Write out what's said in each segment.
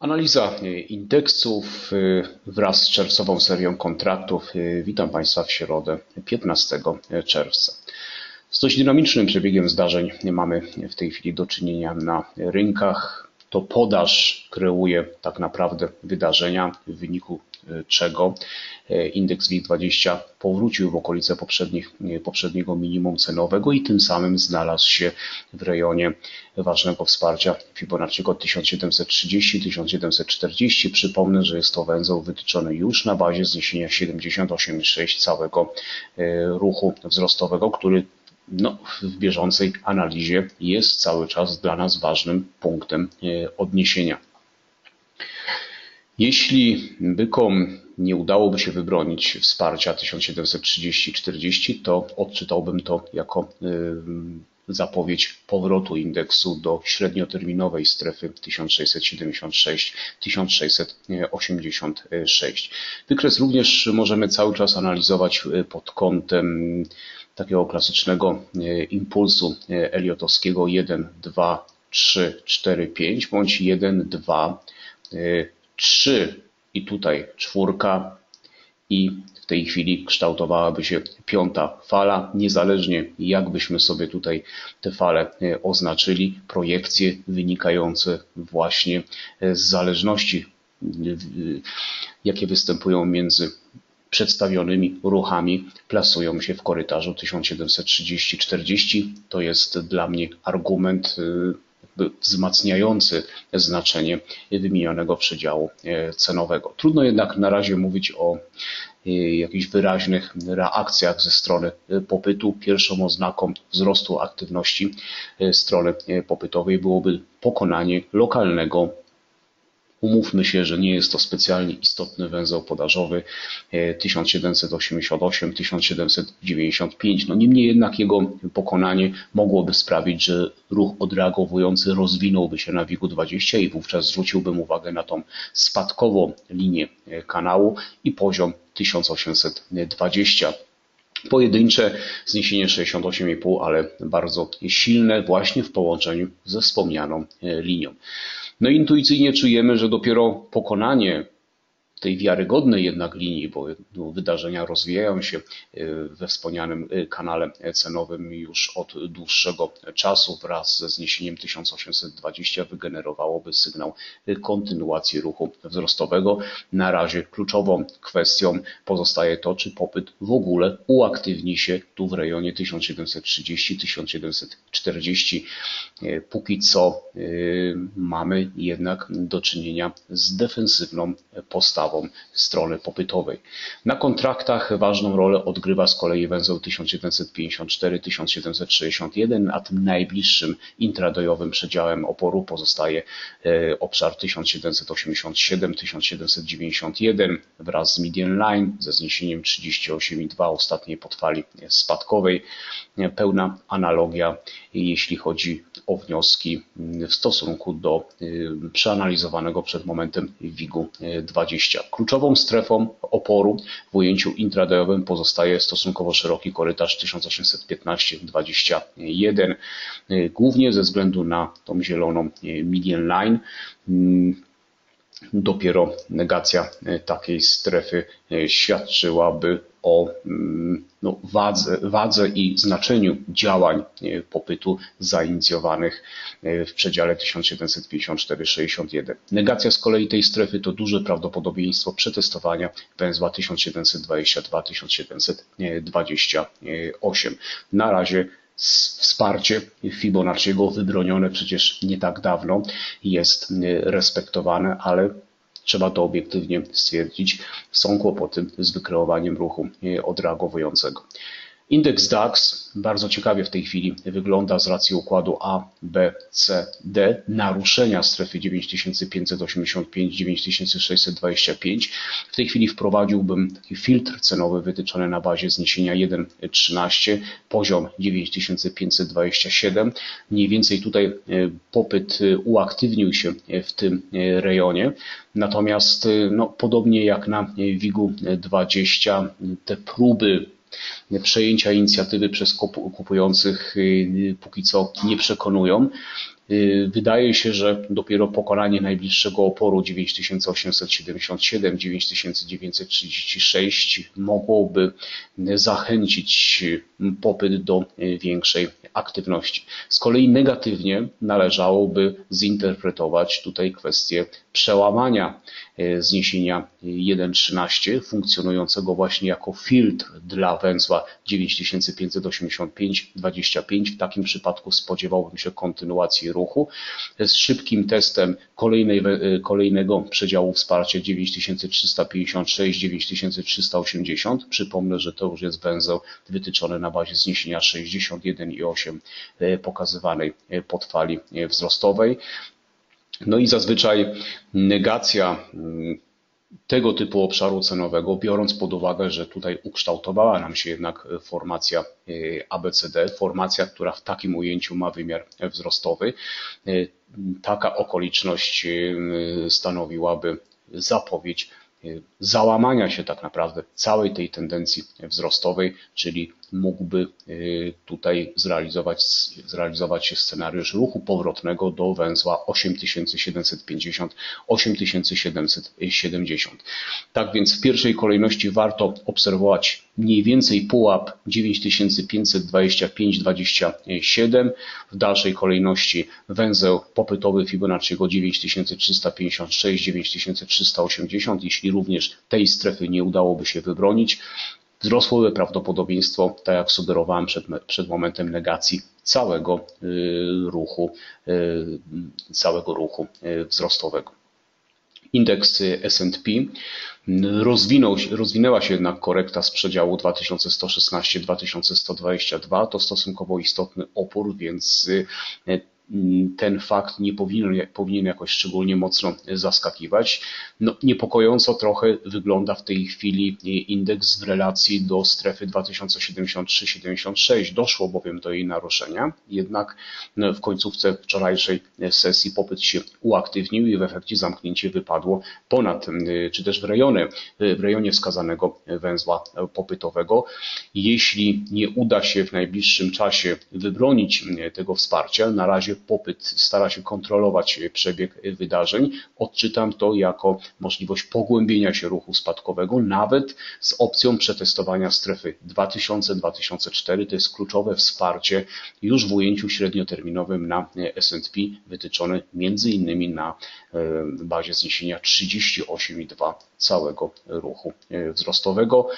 Analiza indeksów wraz z czerwcową serią kontraktów. Witam Państwa w środę 15 czerwca. Z dość dynamicznym przebiegiem zdarzeń mamy w tej chwili do czynienia na rynkach. To podaż kreuje tak naprawdę wydarzenia, w wyniku czego indeks WIG20 powrócił w okolice poprzednich, poprzedniego minimum cenowego i tym samym znalazł się w rejonie ważnego wsparcia Fibonacciego 1730-1740. Przypomnę, że jest to węzeł wytyczony już na bazie zniesienia 78,6 całego ruchu wzrostowego, który no, w bieżącej analizie jest cały czas dla nas ważnym punktem odniesienia. Jeśli bykom nie udałoby się wybronić wsparcia 1730-40, to odczytałbym to jako zapowiedź powrotu indeksu do średnioterminowej strefy 1676-1686. Wykres również możemy cały czas analizować pod kątem takiego klasycznego impulsu eliotowskiego 1, 2, 3, 4, 5 bądź 1, 2, 3 i tutaj czwórka i w tej chwili kształtowałaby się piąta fala, niezależnie jak byśmy sobie tutaj te fale oznaczyli, projekcje wynikające właśnie z zależności, jakie występują między przedstawionymi ruchami plasują się w korytarzu 1730-40. To jest dla mnie argument wzmacniający znaczenie wymienionego przedziału cenowego. Trudno jednak na razie mówić o jakichś wyraźnych reakcjach ze strony popytu. Pierwszą oznaką wzrostu aktywności strony popytowej byłoby pokonanie lokalnego Umówmy się, że nie jest to specjalnie istotny węzeł podażowy 1788-1795. No niemniej jednak jego pokonanie mogłoby sprawić, że ruch odreagowujący rozwinąłby się na WIG-u 20 i wówczas zwróciłbym uwagę na tą spadkową linię kanału i poziom 1820 pojedyncze zniesienie 68,5, ale bardzo silne właśnie w połączeniu ze wspomnianą linią. No intuicyjnie czujemy, że dopiero pokonanie tej wiarygodnej jednak linii, bo wydarzenia rozwijają się we wspomnianym kanale cenowym już od dłuższego czasu wraz ze zniesieniem 1820 wygenerowałoby sygnał kontynuacji ruchu wzrostowego. Na razie kluczową kwestią pozostaje to, czy popyt w ogóle uaktywni się tu w rejonie 1730-1740. Póki co mamy jednak do czynienia z defensywną postawą strony popytowej. Na kontraktach ważną rolę odgrywa z kolei węzeł 1754-1761, a tym najbliższym intradojowym przedziałem oporu pozostaje obszar 1787-1791 wraz z median line ze zniesieniem 38,2 ostatniej podfali spadkowej. Pełna analogia, jeśli chodzi o wnioski w stosunku do przeanalizowanego przed momentem WIG-u 20. Kluczową strefą oporu w ujęciu intradayowym pozostaje stosunkowo szeroki korytarz 1815-21, głównie ze względu na tą zieloną median line. Dopiero negacja takiej strefy świadczyłaby o no, wadze, wadze i znaczeniu działań popytu zainicjowanych w przedziale 1754-61. Negacja z kolei tej strefy to duże prawdopodobieństwo przetestowania węzła 1722-1728. Na razie wsparcie Fibonacciego wybronione przecież nie tak dawno jest respektowane, ale trzeba to obiektywnie stwierdzić, są kłopoty z wykreowaniem ruchu odreagowującego. Indeks DAX bardzo ciekawie w tej chwili wygląda z racji układu A, B, C, D, naruszenia strefy 95-9625. W tej chwili wprowadziłbym taki filtr cenowy wytyczony na bazie zniesienia 1,13, poziom 9527. Mniej więcej tutaj popyt uaktywnił się w tym rejonie. Natomiast no, podobnie jak na WIG-u 20, te próby przejęcia inicjatywy przez kupujących póki co nie przekonują. Wydaje się, że dopiero pokonanie najbliższego oporu 9877, 9936 mogłoby zachęcić popyt do większej aktywności. Z kolei negatywnie należałoby zinterpretować tutaj kwestię przełamania zniesienia 1.13 funkcjonującego właśnie jako filtr dla węzła 9585-25. W takim przypadku spodziewałbym się kontynuacji ruchu z szybkim testem kolejnej, kolejnego przedziału wsparcia 9356-9380. Przypomnę, że to już jest węzeł wytyczony na bazie zniesienia 61,8 pokazywanej podfali wzrostowej. No i zazwyczaj negacja mm, tego typu obszaru cenowego, biorąc pod uwagę, że tutaj ukształtowała nam się jednak formacja y, ABCD, formacja, która w takim ujęciu ma wymiar wzrostowy, y, taka okoliczność stanowiłaby zapowiedź załamania się tak naprawdę całej tej tendencji wzrostowej, czyli mógłby y, tutaj zrealizować, zrealizować się scenariusz ruchu powrotnego do węzła 8750-8770. Tak więc w pierwszej kolejności warto obserwować mniej więcej pułap 9525-27, w dalszej kolejności węzeł popytowy Fibonacciego 9356-9380, jeśli również tej strefy nie udałoby się wybronić, wzrosłoby prawdopodobieństwo, tak jak sugerowałem przed, przed momentem negacji całego y, ruchu, y, całego ruchu y, wzrostowego. Indeks S&P rozwinął, rozwinęła się jednak korekta z przedziału 2116-2122. To stosunkowo istotny opór, więc ten fakt nie powinien, powinien jakoś szczególnie mocno zaskakiwać. No, niepokojąco trochę wygląda w tej chwili indeks w relacji do strefy 2073-76. Doszło bowiem do jej naruszenia, jednak no, w końcówce wczorajszej sesji popyt się uaktywnił i w efekcie zamknięcie wypadło ponad, czy też w rejonie, w rejonie wskazanego węzła popytowego. Jeśli nie uda się w najbliższym czasie wybronić tego wsparcia, na razie popyt stara się kontrolować przebieg wydarzeń. Odczytam to jako możliwość pogłębienia się ruchu spadkowego, nawet z opcją przetestowania strefy 2000-2004. To jest kluczowe wsparcie już w ujęciu średnioterminowym na S&P wytyczone między innymi na e, bazie zniesienia 38,2 całego ruchu e, wzrostowego.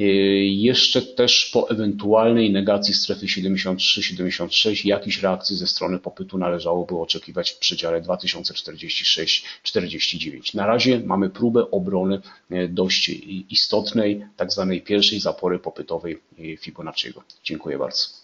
E, jeszcze też po ewentualnej negacji strefy 73-76 jakiejś reakcji ze strony popytu należałoby oczekiwać w przedziale 2046-49. Na razie mamy próbę obrony e, dość istotnej, tak zwanej pierwszej zapory popytowej Fibonacciego. Dziękuję bardzo.